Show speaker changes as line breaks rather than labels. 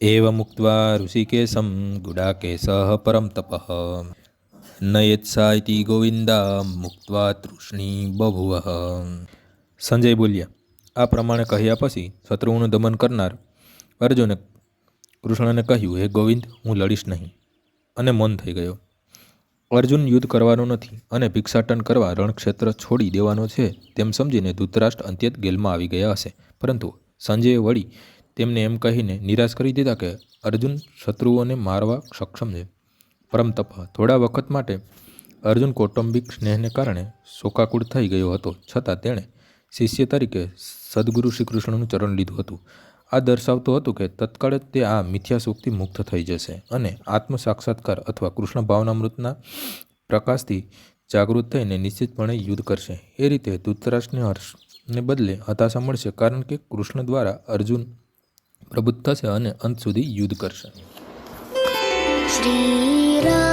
એવ મુક્ત્વા ઋષિકેશમ ગુડાકેશ પરમ તપ નયેત્સા ગોવિંદા મુક્ત્વા તૃષ્ણી બભુવ સંજય બોલ્યા આ પ્રમાણે કહ્યા પછી શત્રુઓનું દમન કરનાર અર્જુને કૃષ્ણને કહ્યું હે ગોવિંદ હું લડીશ નહીં અને મન થઈ ગયો. અર્જુન યુદ્ધ કરવાનો નથી અને ભિક્ષાટન કરવા રણક્ષેત્ર છોડી દેવાનો છે તેમ સમજીને ધૃતરાષ્ટ્ર અંત્યત ગેલમાં આવી ગયા હશે. પરંતુ સંજયે વળી તેમને એમ કહીને નિરાશ કરી દીધા કે અર્જુન શત્રુઓને મારવા સક્ષમ છે. પરમ તપ થોડા વખત માટે અર્જુન કૌટુંબિક સ્નેહને કારણે શોકાકુળ થઈ ગયો હતો. છતાં તેણે શિષ્ય તરીકે સદગુરુ શ્રી કૃષ્ણનું ચરણ લીધું હતું. આ દર્શાવતું હતું કે તત્કાળ તે આ મિથ્યા સુખથી મુક્ત થઈ જશે અને આત્મ સાક્ષાત્કાર અથવા કૃષ્ણ ભાવનામૃતના પ્રકાશથી જાગૃત થઈને નિશ્ચિતપણે યુદ્ધ કરશે. એ રીતે ધૂતરાષ્ટ્રને હર્ષને બદલે હતાશા મળશે કારણ કે કૃષ્ણ દ્વારા અર્જુન પ્રબુદ્ધ થશે અને અંત સુધી યુદ્ધ કરશે.
श्री